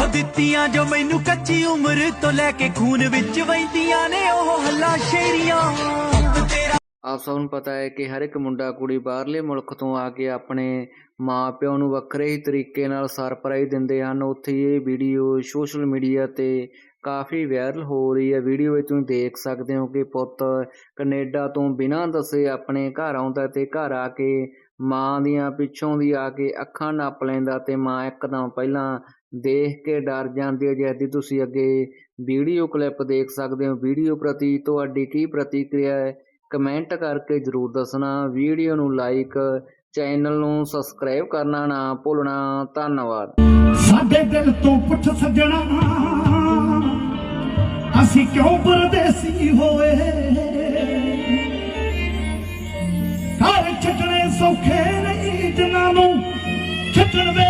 ਹੋ ਦਿੱਤੀਆਂ ਜੋ ਮੈਨੂੰ ਕੱਚੀ ਉਮਰ ਤੋਂ ਲੈ ਕੇ ਖੂਨ ਵਿੱਚ ਵਹਿੰਦੀਆਂ ਨੇ, ਉਹ ਹੱਲਾ ਸ਼ੇਰੀਆਂ। ਆਪ ਸਭ ਨੂੰ ਪਤਾ ਹੈ ਕਿ ਹਰ ਇੱਕ ਮੁੰਡਾ ਕੁੜੀ ਬਾਹਰਲੇ ਮੁਲਕ ਤੋਂ ਆ ਕੇ ਆਪਣੇ ਮਾਪਿਆਂ ਨੂੰ ਵੱਖਰੇ ਹੀ ਤਰੀਕੇ ਨਾਲ ਸਰਪ੍ਰਾਈਜ਼ ਦਿੰਦੇ ਹਨ। ਉੱਥੇ ਇਹ ਵੀਡੀਓ ਸੋਸ਼ਲ ਮੀਡੀਆ ਤੇ ਕਾਫੀ ਵਾਇਰਲ ਹੋ ਰਹੀ ਹੈ। ਵੀਡੀਓ ਵਿੱਚ ਤੁਸੀਂ ਦੇਖ ਸਕਦੇ ਹੋ ਕਿ ਪੁੱਤ ਕੈਨੇਡਾ ਤੋਂ ਬਿਨਾਂ ਦੱਸੇ ਆਪਣੇ ਘਰ ਆਉਂਦਾ ਤੇ ਘਰ ਆ ਕੇ ਮਾਂ ਦੀਆਂ ਪਿੱਛੋਂ ਦੀ ਆ ਕੇ ਅੱਖਾਂ ਨੱਪ ਲੈਂਦਾ ਤੇ ਮਾਂ ਇੱਕਦਮ ਪਹਿਲਾਂ ਦੇਖ ਕੇ ਡਰ ਜਾਂਦੀ ਹੈ ਜਿਹਦੀ ਤੁਸੀਂ ਅੱਗੇ ਵੀਡੀਓ ਕਲਿੱਪ ਦੇਖ ਸਕਦੇ ਹੋ। ਵੀਡੀਓ ਪ੍ਰਤੀ ਤੁਹਾਡੀ ਕੀ ਪ੍ਰਤੀਕਿਰਿਆ ਹੈ? ਕਮੈਂਟ ਕਰਕੇ ਜਰੂਰ ਦੱਸਣਾ। ਵੀਡੀਓ ਨੂੰ ਲਾਈਕ ਚੈਨਲ ਨੂੰ ਸਬਸਕ੍ਰਾਈਬ ਕਰਨਾ ਨਾ ਭੁੱਲਣਾ। ਧੰਨਵਾਦ। ਸਾਡੇ ਦਿਲ ਤੋਂ ਪੁੱਛ ਸੱਜਣਾ, ਅਸੀਂ ਕਿਉਂ ਪਰਦੇਸੀ ਹੋਏ? ਸੌਖੇ ਨਹੀਂ ਜਿਨ੍ਹਾਂ ਨੂੰ ਖਿੱਚਣ ਵੇ